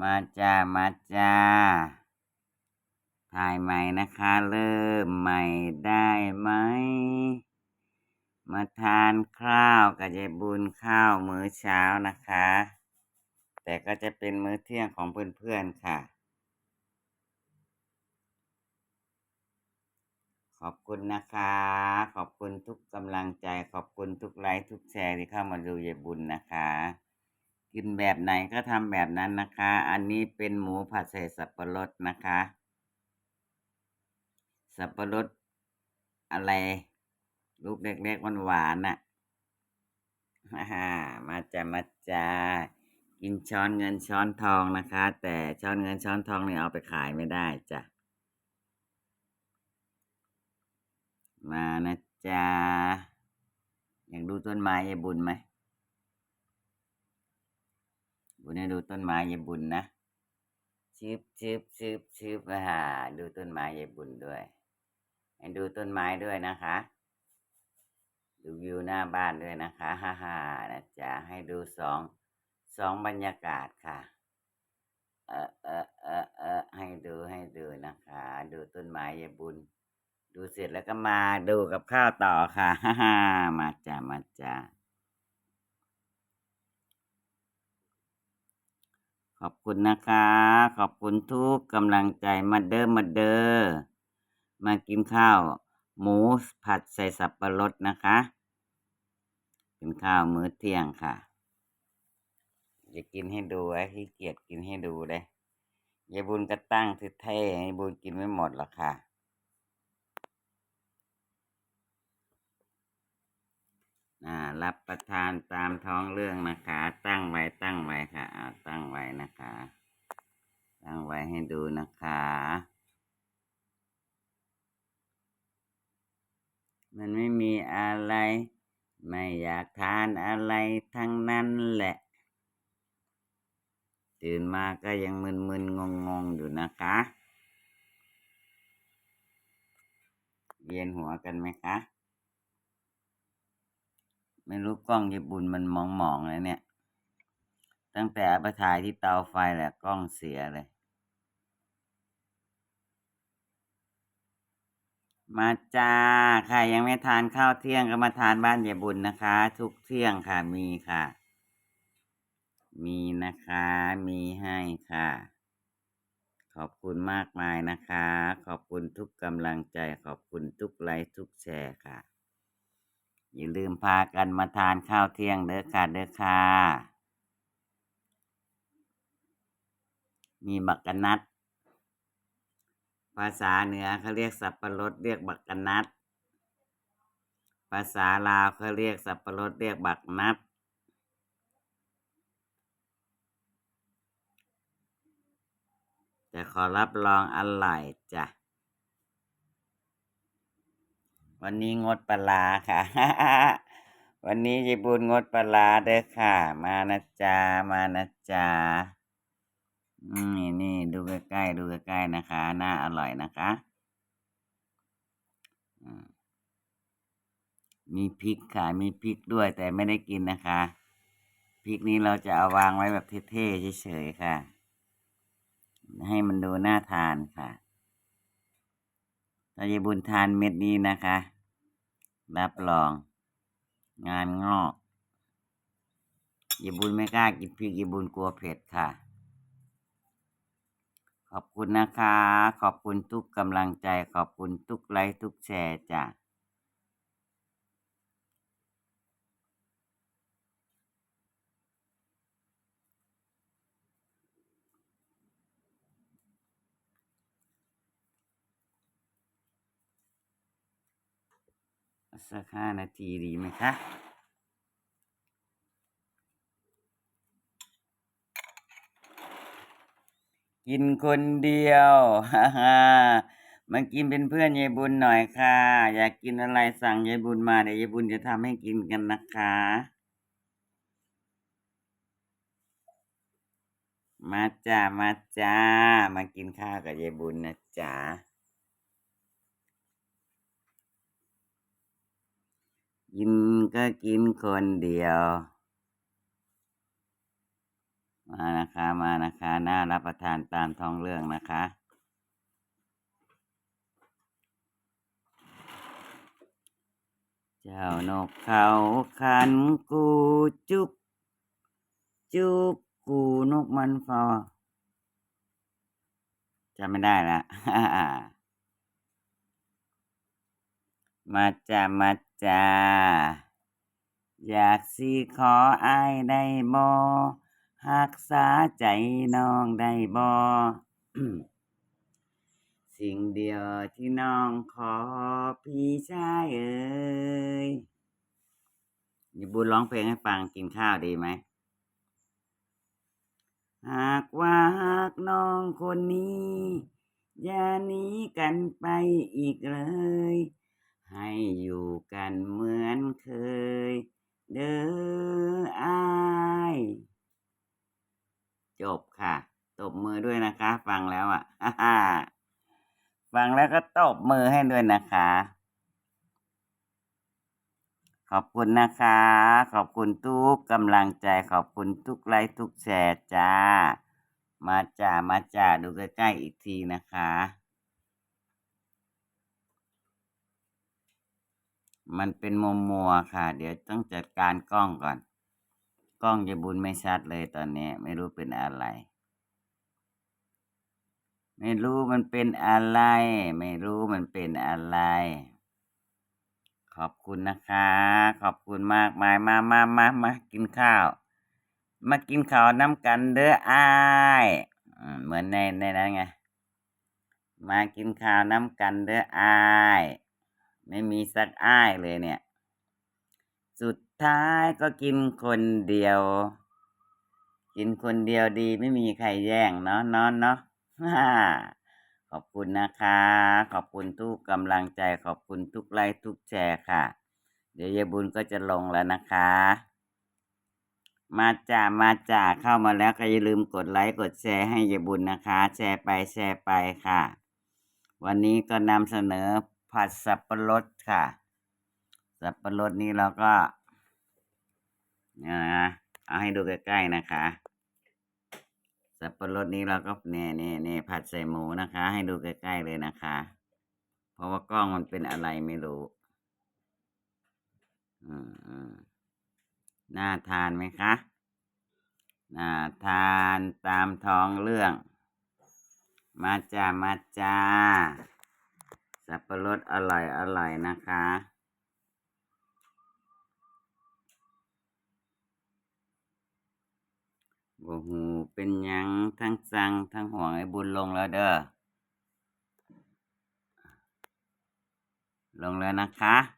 มาจ้า มาจ้า ถ่ายใหม่นะคะ เริ่มใหม่ได้ไหม มาทานข้าวกับยายบุญข้าวมื้อเช้านะคะ แต่ก็จะเป็นมื้อเที่ยงของเพื่อนๆค่ะ ขอบคุณนะคะ ขอบคุณทุกกำลังใจ ขอบคุณทุกไลค์ทุกแชร์ที่เข้ามาดูยายบุญนะคะ กินแบบไหนก็ทำแบบนั้นนะคะ อันนี้เป็นหมูผัดใส่สับปะรดนะคะ สับปะรดอะไร ลูกเล็กๆหวานๆน่ะฮ่ามาจ้ามาจ้ากินช้อนเงินช้อนทองนะคะ แต่ช้อนเงินช้อนทองนี่เอาไปขายไม่ได้จ้ะมานะจ๊ะอยากดูต้นไม้ยายบุญไหม บุญให้ดูต้นไม้ยายบุญนะชืบชืบชืบชืบอ่าดูต้นไม้ยายบุญด้วย ให้ดูต้นไม้ด้วยนะคะ ดูวิวหน้าบ้านด้วยนะคะฮ่าฮ่านะจ๊ะให้ดูสองสองบรรยากาศค่ะ เออเออเออเออให้ดูให้ดูนะคะ ดูต้นไม้ยายบุญ ดูเสร็จแล้วก็มาดูกับข้าวต่อค่ะฮ่าฮ่ามาจ้ะมาจ้ะ ขอบคุณนะคะ ขอบคุณทุกกำลังใจมาเด้อมาเดอมากินข้าว หมูผัดใส่สับปะรดนะคะเป็นข้าวมื้อเที่ยงค่ะจะกินให้ดูไอ้ขี้เกียจกินให้ดูเลยยายบุญก็ตั้งทิเท่ยายบุญกินไม่หมดหรอกค่ะ อ่ารับประทานตามท้องเรื่องนะคะ ตั้งไว้ตั้งไว้ค่ะเอาตั้งไว้นะคะ ตั้งไว้ให้ดูนะคะ มันไม่มีอะไร ไม่อยากทานอะไรทั้งนั้นแหละ ตื่นมาก็ยังมึนๆงงๆอยู่นะคะเวียนหัวกันไหมคะ ไม่รู้กล้องญี่ปุ่นมันมองมองๆเลยเนี่ย ตั้งแต่ไปถ่ายที่เตาไฟแหละกล้องเสียเลย มาจ้าใครยังไม่ทานข้าวเที่ยงก็มาทานบ้านยายบุญนะคะ ทุกเที่ยงค่ะมีค่ะ มีนะคะ มีให้ค่ะ ขอบคุณมากมายนะคะ ขอบคุณทุกกำลังใจ ขอบคุณทุกไลค์ทุกแชร์ค่ะ อย่าลืมพากันมาทานข้าวเที่ยงเด้อค่ะเด้อค่ะมีบักกนัด ภาษาเหนือเขาเรียกสับปะรดเรียกบักกนัด ภาษาลาวเขาเรียกสับปะรดเรียกบักนัดจะขอรับรองอร่อยจ้ะ วันนี้งดปลาค่ะ วันนี้ยายบุญงดปลาร้าเด้อค่ะ มานะจ๊ะมานะจ๊ะอืมนี่นี่ดูใกล้ๆดูใกล้ๆนะคะ น่าอร่อยนะคะอืมมีพริกค่ะ มีพริกด้วยแต่ไม่ได้กินนะคะ พริกนี้เราจะเอาวางไว้แบบเท่ๆเฉยๆค่ะ ให้มันดูน่าทานค่ะ ถ้ายาบุญทานเม็ดนี้นะคะ รับรอง งานงอกยาบุญไม่กล้ากินพริกยาบุญกลัวเผ็ดค่ะ ขอบคุณนะคะ ขอบคุณทุกกำลังใจ ขอบคุณทุกไลค์ทุกแชร์จ้ะ สักห้านาทีดีไหมคะกินคนเดียวฮ่าฮ่ามากินเป็นเพื่อนยายบุญหน่อยค่ะ อยากกินอะไรสั่งยายบุญมาเดี๋ยวยายบุญจะทำให้กินกันนะคะ มาจ้ามาจ้า มากินข้าวกับยายบุญนะจ๊ะ กินก็กินคนเดียว มานะคะ มานะคะ น่ารับประทานตามท้องเรื่องนะคะ เจ้านกเขาขันกูจุบจุบกูนกมันฟอจำไม่ได้ละ มาจ้ามา จ้า อยากสิขออายได้บ่หักษาใจน้องได้บ่สิ่งเดียวที่น้องขอพี่ชายเอ๋ยนี่บุญร้องเพลงให้ฟังกินข้าวดีไหม หากว่าหากน้องคนนี้ อย่าหนีกันไปอีกเลย ให้อยู่กันเหมือนเคย เด้ออายจบค่ะ ตบมือด้วยนะคะ ฟังแล้วอะฟังแล้วก็ตบมือให้ด้วยนะคะ ขอบคุณนะคะ ขอบคุณทุกกำลังใจขอบคุณทุกไลค์ทุกแชร์จ้า มาจ้ามาจ้าดูใกล้ๆอีกทีนะคะ มันเป็นมัวมัวค่ะ เดี๋ยวต้องจัดการกล้องก่อน กล้องจะบุญไม่ชัดเลยตอนนี้ ไม่รู้เป็นอะไร ไม่รู้มันเป็นอะไร ไม่รู้มันเป็นอะไร ขอบคุณนะคะ ขอบคุณมากมายมามามามากินข้าว มากินข้าวน้ำกันเด้ออายเหมือนในในนั้นไงมากินข้าวน้ำกันเด้ออาย ไม่มีสักอ้ายเลยเนี่ย สุดท้ายก็กินคนเดียว กินคนเดียวดีไม่มีใครแย่งเนาะนาะเนาะขอบคุณนะคะ ขอบคุณทุกกำลังใจ ขอบคุณทุกไลค์ทุกแชร์ค่ะ เดี๋ยวยายบุญก็จะลงแล้วนะคะ มาจ่ามาจ่าเข้ามาแล้วก็อย่าลืมกดไลค์กดแชร์ให้ยายบุญนะคะ แชร์ไปแชร์ไปค่ะ วันนี้ก็นำเสนอ ผัดสับปะรดค่ะ สับปะรดนี้เราก็เนี่ยนะเอาให้ดูใกล้ๆนะคะ สับปะรดนี้เราก็เนี่ยเนี่ยเนี่ยผัดใส่หมูนะคะ ให้ดูใกล้ๆเลยนะคะ เพราะว่ากล้องมันเป็นอะไรไม่รู้ อืมอืมน่าทานไหมคะน่าทานตามท้องเรื่อง มาจ้า มาจ้า สับปะรดอร่อยอร่อยนะคะ โอ้โห เป็นยังทั้งจัง ทั้งห่วงไอ้บุญลงแล้วเด้อ ลงแล้วนะคะ